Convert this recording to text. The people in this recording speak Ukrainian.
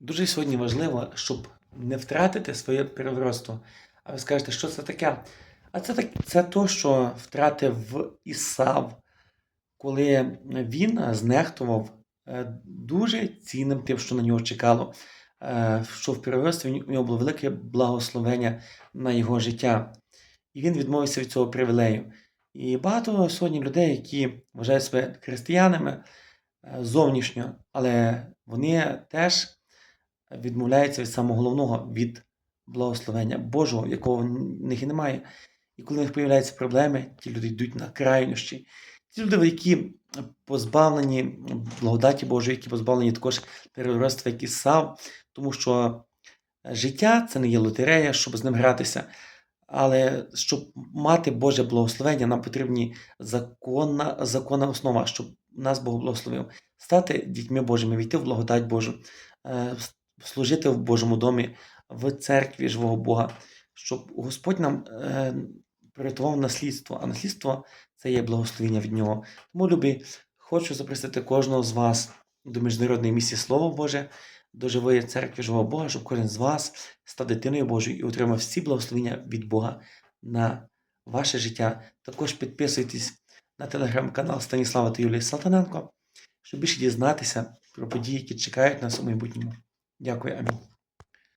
Дуже сьогодні важливо, щоб не втратити своє переросту. А ви скажете, що це таке? А це так, це то, що втратив Ісав, коли він знехтував е, дуже цінним тим, що на нього чекало, е, що в перерості в нього було велике благословення на його життя. І він відмовився від цього привілею. І багато сьогодні людей, які вважають себе християнами е, зовнішньо, але вони теж відмовляються від самого головного, від благословення Божого, якого в них і немає. І коли в них появляються проблеми, ті люди йдуть на крайнощі. Ті люди, які позбавлені благодаті Божої, які позбавлені також переростства, як і Сав, тому що життя це не є лотерея, щоб з ним гратися. Але щоб мати Боже благословення, нам потрібні законна, законна основа, щоб нас Бог благословив. Стати дітьми Божими, війти в благодать Божу, е, служити в Божому домі, в церкві живого Бога, щоб Господь нам е, приготував наслідство, а наслідство це є благословення від Нього. Тому, любі, хочу запросити кожного з вас до міжнародної місії Слово Боже, до живої церкви живого Бога, щоб кожен з вас став дитиною Божою і отримав всі благословення від Бога на ваше життя. Також підписуйтесь на телеграм-канал Станіслава та Юлії Салтаненко, щоб більше дізнатися про події, які чекають нас у майбутньому. Дякую, амінь.